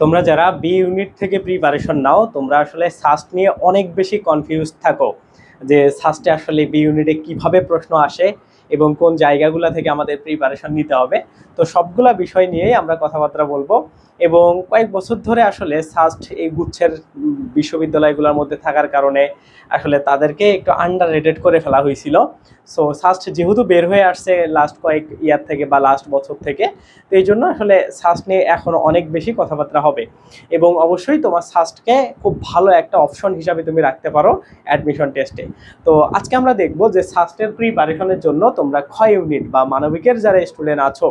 তোমরা যারা B unit থেকে প্রিপারেশন নাও, তোমরা আসলে সাস্ট নিয়ে অনেক বেশি কনফিউজ থাকো যে সাস্টে আসলে বি ইউনিটে কীভাবে প্রশ্ন আসে এবং কোন জায়গাগুলো থেকে আমাদের প্রিপারেশন নিতে হবে। তো সবগুলা বিষয় নিয়েই আমরা কথাবার্তা বলব। এবং কয়েক বছর ধরে আসলে সাস্ট এই গুচ্ছের বিশ্ববিদ্যালয়গুলোর মধ্যে থাকার কারণে আসলে তাদেরকে একটু আন্ডার রেটেড করে ফেলা হয়েছিল। সো সাস্ট যেহেতু বের হয়ে আসছে লাস্ট কয়েক ইয়ার থেকে বা লাস্ট বছর থেকে, তো এই জন্য আসলে সাস্ট নিয়ে এখন অনেক বেশি কথাবার্তা হবে। এবং অবশ্যই তোমার সাস্টকে খুব ভালো একটা অপশন হিসাবে তুমি রাখতে পারো অ্যাডমিশন টেস্টে তো আজকে আমরা দেখব যে সাস্টের প্রিপারেশনের জন্য তোমরা ক্ষয় ইউনিট বা মানবিকের যারা স্টুডেন্ট আছো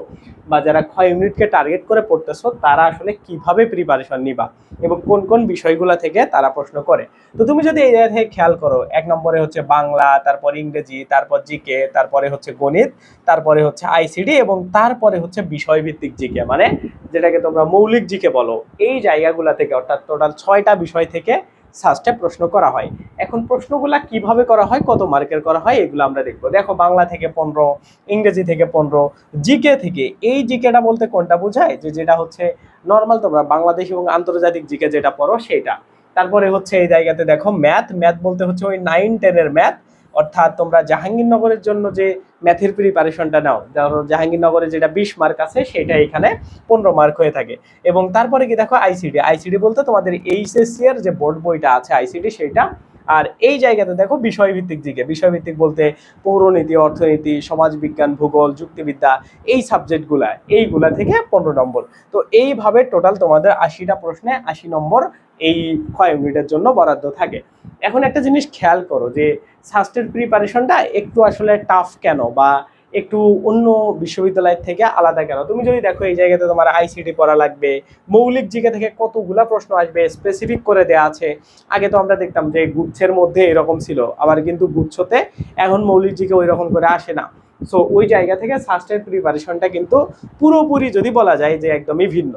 বা যারা ক্ষয় ইউনিটকে টার্গেট করে পড়তেছো, তারা আসলে কীভাবে প্রিপারেশন নিবা এবং কোন কোন বিষয়গুলো থেকে তারা প্রশ্ন করে। তো তুমি যদি এই জায়গা থেকে খেয়াল করো, এক নম্বরে হচ্ছে বাংলা, তারপর ইংরেজি, তারপর জিকে, তারপরে হচ্ছে গণিত, তারপরে হচ্ছে আইসিডি এবং তারপরে হচ্ছে বিষয়ভিত্তিক জিকে। মানে যেটাকে তোমরা মৌলিক জিকে বলো, এই জায়গাগুলো থেকে অর্থাৎ টোটাল ছয়টা বিষয় থেকে সাস্টে প্রশ্ন করা হয়। এখন প্রশ্নগুলা কীভাবে করা হয়, কত মার্কের করা হয়, এগুলো আমরা দেখব। দেখো, বাংলা থেকে পনেরো, ইংরেজি থেকে পনেরো, জিকে থেকে, এই জিকেটা বলতে কোনটা বোঝায়? যে যেটা হচ্ছে নর্মাল তোমরা বাংলাদেশ এবং আন্তর্জাতিক জিকে যেটা পড়ো সেটা। তারপরে হচ্ছে এই জায়গাতে দেখো ম্যাথ। ম্যাথ বলতে হচ্ছে ওই নাইন টেনের ম্যাথ। অর্থাৎ তোমরা জাহাঙ্গীরনগরের জন্য যে ম্যাথের প্রিপারেশনটা নাও, ধরো জাহাঙ্গীরনগরে যেটা বিশ মার্ক আছে, সেটা এখানে পনেরো মার্ক হয়ে থাকে। এবং তারপরে কি দেখো আইসিডি আইসিডি বলতে তোমাদের এইচএসসি এর যে বোর্ড বইটা আছে আইসিডি সেটা আর এই জায়গাতে দেখো বিষয়ভিত্তিক দিকে, বিষয়ভিত্তিক বলতে পৌরনীতি, অর্থনীতি, সমাজবিজ্ঞান, ভূগোল, যুক্তিবিদ্যা, এই সাবজেক্টগুলা এইগুলা থেকে পনেরো নম্বর। তো এইভাবে টোটাল তোমাদের আশিটা প্রশ্নে আশি নম্বর এই ক্ষয় ইউনিটের জন্য বরাদ্দ থাকে। এখন একটা জিনিস খেয়াল করো যে সাস্টের প্রিপারেশনটা একটু আসলে টাফ কেন বা একটু অন্য বিশ্ববিদ্যালয়ের থেকে আলাদা কেন? তুমি যদি দেখো এই জায়গাতে তোমার আইসিটি পড়া লাগবে, মৌলিক জিকে থেকে কতগুলা প্রশ্ন আসবে স্পেসিফিক করে দেয়া আছে। আগে তো আমরা দেখতাম যে গুচ্ছের মধ্যে এরকম ছিল, আবার কিন্তু গুচ্ছতে এখন মৌলিক জিকে ওই রকম করে আসে না। সো ওই জায়গা থেকে সাস্টের প্রিপারেশনটা কিন্তু পুরোপুরি যদি বলা যায় যে একদমই ভিন্ন।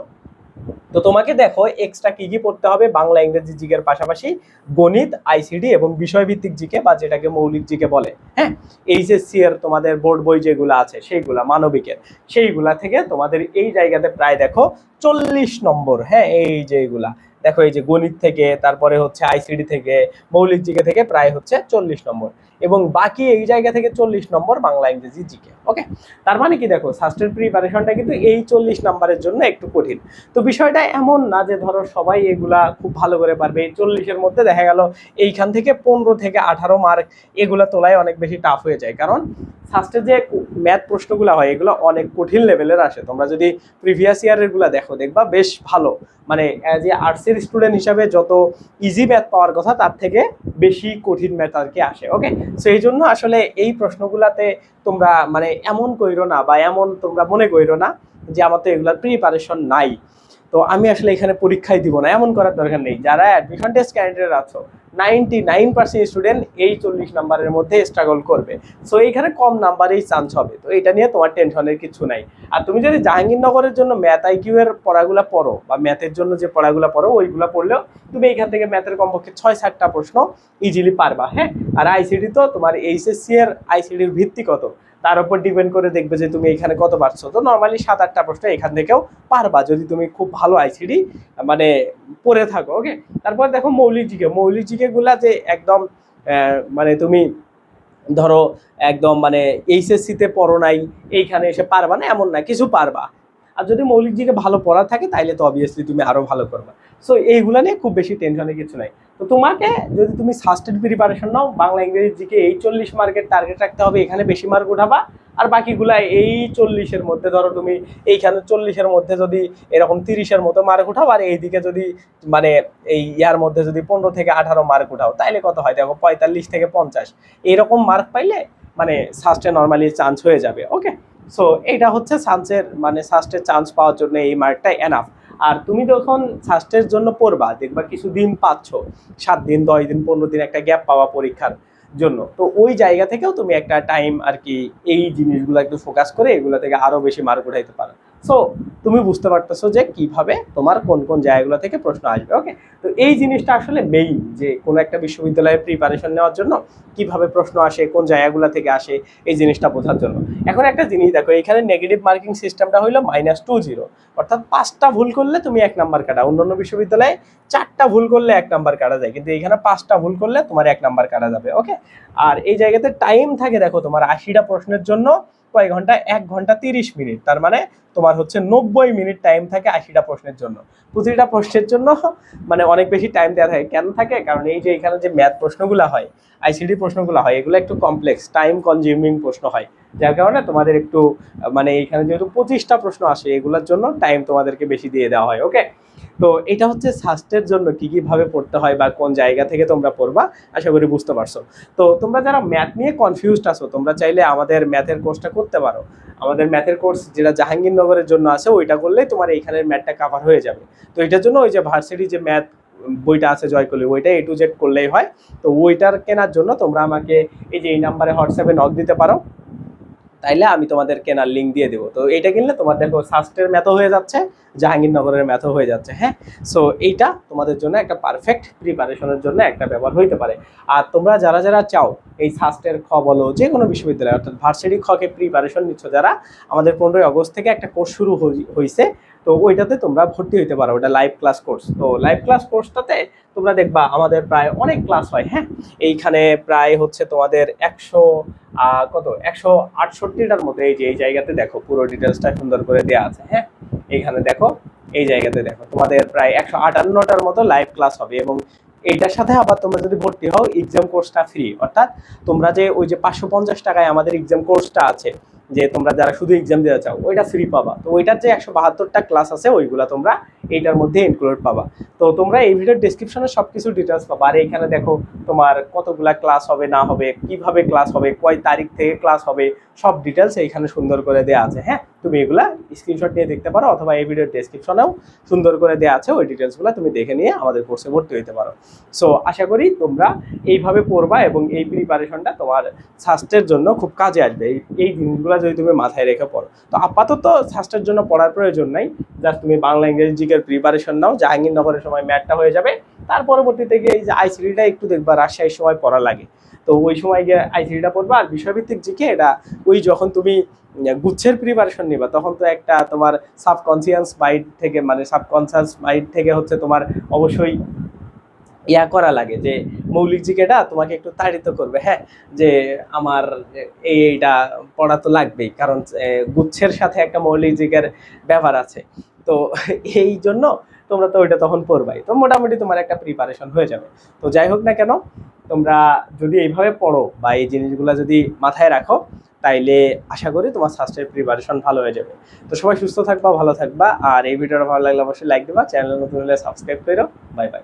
তো তোমাকে দেখো এক্সট্রা কি কি পড়তে হবে? বাংলা, ইংরেজি, জিকের পাশাপাশি গণিত আইসিডি এবং বিষয়ভিত্তিক জিকে বা যেটাকে মৌলিক জিকে বলে হ্যাঁ? এইচএসসি এর তোমাদের বোর্ড বই যেগুলো আছে, সেইগুলা, মানবিকের, সেইগুলা থেকে তোমাদের এই জায়গাতে প্রায় দেখো চল্লিশ নম্বর হ্যাঁ? এই যে এইগুলা দেখো এই যে গণিত থেকে, তারপরে হচ্ছে আইসিডি থেকে, মৌলিক জিকে থেকে প্রায় হচ্ছে চল্লিশ নম্বর। এবং বাকি এই জায়গা থেকে চল্লিশ নম্বর বাংলা ইংরেজি জিকে ওকে তার মানে কি দেখো সাস্টের প্রিপারেশনটা কিন্তু এই চল্লিশ নম্বরের জন্য একটু কঠিন। তো বিষয়টা এমন না যে ধরো সবাই এগুলা খুব ভালো করে পারবে। এই চল্লিশের মধ্যে দেখা গেল এইখান থেকে পনেরো থেকে আঠারো মার্ক এগুলা তোলায় অনেক বেশি টাফ হয়ে যায়। কারণ ফার্স্টে যে ম্যাথ প্রশ্নগুলো হয়, এগুলো অনেক কঠিন লেভেলের আসে। তোমরা যদি প্রিভিয়াস ইয়ারেরগুলা দেখো, দেখবা বেশ ভালো। মানে অ্যাজ এ আর্টসের স্টুডেন্ট হিসাবে যত ইজি ম্যাথ পাওয়ার কথা, তার থেকে বেশি কঠিন ম্যাথ আর কি আসে ওকে সো এই জন্য আসলে এই প্রশ্নগুলাতে তোমরা মানে এমন কইরো না বা এমন তোমরা মনে কইরো না যে আমার তো এগুলার প্রিপারেশন নাই। তো আমি আসলে এখানে পরীক্ষাই দিব না, এমন করার দরকার নেই। যারা অ্যাডমিশন টেস্ট ক্যান্ডিডেট আছো নাইনটি নাইন পার্সেন্ট স্টুডেন্ট এই চল্লিশ নাম্বারের মধ্যে স্ট্রাগল করবে। সো এইখানে কম নাম্বারেই চান্স হবে। তো এটা নিয়ে তোমার টেনশনের কিছু নাই। আর তুমি যদি জাহাঙ্গীরনগরের জন্য ম্যাথ আইকিউ এর পড়াগুলা পড়ো, বা ম্যাথের জন্য যে পড়াগুলা পড়ো, ওইগুলা পড়লেও তুমি এখান থেকে ম্যাথের কমপক্ষে ছয় সাতটা প্রশ্ন ইজিলি পারবা হ্যাঁ? আর আইসিডি তো তোমার এইচএসসি এর আইসিডির ভিত্তি কত? তার উপর ডিপেন্ড করে দেখবে যে তুমি এখানে কত পারছ। তো নর্মালি সাত, আটটা প্রশ্ন এখান থেকেও পারবা। যদি তুমি খুব ভালো আইসিডি মানে পড়ে থাকো ওকে তারপর দেখো মৌলিক জিকে। মৌলিক জিকে গুলা যে একদম মানে তুমি ধরো একদম মানে এইচএসসিতে পড়ো নাই, এইখানে এসে পারবা না, এমন না, কিছু পারবা। আর যদি মৌলিক জিকে ভালো পড়া থাকে, তাইলে তো অবভিয়াসলি তুমি আরও ভালো করবা। সো এইগুলা নিয়ে খুব বেশি টেনশনের কিছু নাই। তো তোমাকে যদি তুমি সাস্টেড প্রিপারেশন নাও, বাংলা ইংরেজি জিকে এই চল্লিশ মার্কের টার্গেট রাখতে হবে, এখানে বেশি মার্ক উঠাবা। আর বাকিগুলা এই চল্লিশের মধ্যে, ধরো তুমি এইখানে চল্লিশের মধ্যে যদি এরকম তিরিশের মতো মার্ক উঠাও, আর এইদিকে যদি মানে এই ইয়ার মধ্যে যদি পনেরো থেকে আঠারো মার্ক উঠাও, তাইলে কত হয়? দেখো, পঁয়তাল্লিশ থেকে পঞ্চাশ। এরকম মার্ক পাইলে মানে সাস্টে নর্মালি চান্স হয়ে যাবে ওকে সো এইটা হচ্ছে সান্সের মানে সাস্টের চান্স পাওয়ার জন্য এই মার্কটা এনাফ আর তুমি যখন সাস্টের জন্য পড়বা, দেখবা কিছু দিন পাচ্ছ, সাত দিন, দশ দিন, পনেরো দিন একটা গ্যাপ পাওয়া পরীক্ষার জন্য। তো ওই জায়গা থেকেও তুমি একটা টাইম আর কি এই জিনিসগুলো একটু ফোকাস করে এগুলো থেকে আরও বেশি মার্ক উঠাইতে পারো। সো তুমি বুঝতে পারতেছো যে কীভাবে তোমার কোন কোন জায়গাগুলো থেকে প্রশ্ন আসবে ওকে তো এই জিনিসটা আসলে মেইন যে কোনো একটা বিশ্ববিদ্যালয়ের প্রিপারেশন নেওয়ার জন্য কীভাবে প্রশ্ন আসে, কোন জায়গাগুলো থেকে আসে, এই জিনিসটা বোঝার জন্য। এখন একটা জিনিস দেখো, এখানে নেগেটিভ মার্কিং সিস্টেমটা হলো মাইনাস টু জিরো অর্থাৎ পাঁচটা ভুল করলে তুমি এক নাম্বার কাটা। অন্যান্য বিশ্ববিদ্যালয়ে চারটা ভুল করলে এক নাম্বার কাটা যায়। কিন্তু এখানে পাঁচটা ভুল করলে তোমার এক নাম্বার কাটা যাবে ওকে আর এই জায়গাতে টাইম থাকে দেখো তোমার আশিটা প্রশ্নের জন্য। কয় ঘণ্টা? এক ঘণ্টা তিরিশ মিনিট। তার মানে তোমার হচ্ছে নব্বই মিনিট টাইম থাকে আশিটা প্রশ্নের জন্য। প্রতিটা প্রশ্নের জন্য মানে অনেক বেশি টাইম দেওয়া থাকে। কেন থাকে? কারণ এই যে এখানে যে ম্যাথ প্রশ্নগুলো হয় আইসিডি প্রশ্নগুলো হয়, এগুলো একটু কমপ্লেক্স টাইম কনজিউমিং প্রশ্ন হয়। যার কারণে তোমাদের একটু মানে এখানে যেহেতু পঁচিশটা প্রশ্ন আসে, এগুলোর জন্য টাইম তোমাদেরকে বেশি দিয়ে দেওয়া হয় ওকে তো এটা হচ্ছে সাস্টের জন্য কি কীভাবে পড়তে হয় বা কোন জায়গা থেকে তোমরা পড়বা, আশা করি বুঝতে পারছ। তো তোমরা যারা ম্যাথ নিয়ে কনফিউজড আছো, তোমরা চাইলে আমাদের ম্যাথের কোর্সটা করতে পারো। আমাদের ম্যাথের কোর্স যেটা জাহাঙ্গীরনগরের জন্য আছে, ওইটা করলেই তোমার এইখানের ম্যাথটা কাভার হয়ে যাবে। তো এটার জন্য ওই যে ভার্সিটি যে ম্যাথ বইটা আছে জয় জয়কলি, ওইটা এ টু জেড করলেই হয়। তো ওইটার কেনার জন্য তোমরা আমাকে এই যে এই নাম্বারে হোয়াটসঅ্যাপে নক দিতে পারো। তাইলে আমি তোমাদের কেনার লিঙ্ক দিয়ে দেবো। তো এটা কিনলে তোমার দেখো সাস্টের ম্যাথ হয়ে যাচ্ছে, জাহাঙ্গীরনগরের ম্যাথ হয়ে যাচ্ছে হ্যাঁ? সো এইটা তোমাদের জন্য একটা পারফেক্ট প্রিপারেশনের জন্য একটা ব্যবহার হইতে পারে। আর তোমরা যারা যারা চাও এই সাস্টের খ বলো যে কোনো বিশ্ববিদ্যালয়, অর্থাৎ ভার্সিটি খকে প্রিপারেশন নিচ্ছ, যারা আমাদের পনেরোই আগস্ট থেকে একটা কোর্স শুরু হইছে তো ওইটাতে তোমরা ভর্তি হইতে পারো, ওটা লাইভ ক্লাস কোর্স তো লাইভ ক্লাস কোর্সটাতে তোমরা দেখবা আমাদের প্রায় অনেক ক্লাস হয় হ্যাঁ? এইখানে প্রায় হচ্ছে তোমাদের একশো কত? একশো আটষট্টিটার মতো এই যে, এই জায়গাতে দেখো, পুরো ডিটেলসটা সুন্দর করে দেওয়া আছে হ্যাঁ? এইখানে দেখো, এই জায়গাতে দেখো, তোমাদের প্রায় একশো আটান্নটার মতো লাইভ ক্লাস হবে এবং এইটার সাথে আবার তোমরা যদি ভর্তি হও এক্সাম কোর্সটা ফ্রি অর্থাৎ তোমরা যে ওই যে পাঁচশো পঞ্চাশ টাকায় আমাদের এক্সাম কোর্সটা আছে যে তোমরা যারা শুধু এক্সাম দিতে চাও, ওইটা ফ্রি পাবা। তো ওইটার যে একশো বাহাত্তরটা ক্লাস আছে, ওইগুলা তোমরা এইটার মধ্যে ইনক্লুড পাবা। তো তোমরা এই ভিডিওর ডিসক্রিপশনে সব কিছু ডিটেলস পাবা। আর এইখানে দেখো তোমার কতগুলা ক্লাস হবে, না হবে, কীভাবে ক্লাস হবে, কয় তারিখ থেকে ক্লাস হবে, সব ডিটেলস এইখানে সুন্দর করে দেওয়া আছে হ্যাঁ? তুমি এগুলা স্ক্রিনশট নিয়ে দেখতে পারো অথবা এই ভিডিওর ডেসক্রিপশনেও সুন্দর করে দেওয়া আছে, ওই ডিটেলসগুলো তুমি দেখে নিয়ে আমাদের কোর্সে ভর্তি হতে পারো। সো আশা করি তোমরা এইভাবে পড়বা এবং এই প্রিপারেশনটা তোমার স্বাস্থ্যের জন্য খুব কাজে আসবে। এই এই জিনিসগুলো যদি তুমি মাথায় রেখে পড়ো। তো আপাতত স্বাস্থ্যের জন্য পড়ার প্রয়োজন নাই। জাস্ট তুমি বাংলা, ইংরেজি প্রিপারেশন নাও। জাহাঙ্গীরনগরের সময় ম্যাথটা হয়ে যাবে। তার পরবর্তীতে গিয়ে এই যে আইসিডিটা একটু দেখবা, রাজশাহীর সময় পড়া লাগে। তো ওই সময় গিয়ে আইসিডিটা পড়বা। আর বিষয়ভিত্তিক জিকে এটা ওই যখন তুমি গুচ্ছের প্রিপারেশন নিবা, তখন তো একটা তোমার সাবকনসিয়াস মাইন্ড থেকে মানে সাবকনসিয়াস মাইন্ড থেকে হচ্ছে তোমার অবশ্যই ইয়া করা লাগে যে মৌলিক জিকেটা তোমাকে একটু তাড়িত করবে হ্যাঁ? যে আমার এই এইটা পড়া তো লাগবেই, কারণ গুচ্ছের সাথে একটা মৌলিক জিকের ব্যাপার আছে। তো এই জন্য তোমরা তো ওইটা তখন পড়বাই। তো মোটামুটি তোমার একটা প্রিপারেশন হয়ে যাবে। তো যাই হোক না কেন, তোমরা যদি এইভাবে পড়ো বা এই জিনিসগুলো যদি মাথায় রাখো, তাইলে আশা করি তোমার স্বাস্থ্যের প্রিপারেশন ভালো হয়ে যাবে। তো সবাই সুস্থ থাকবা, ভালো থাকবা, আর এই ভিডিওটা ভালো লাগলে অবশ্যই লাইক দিবা, চ্যানেল নতুন হলে সাবস্ক্রাইব করো বাই বাই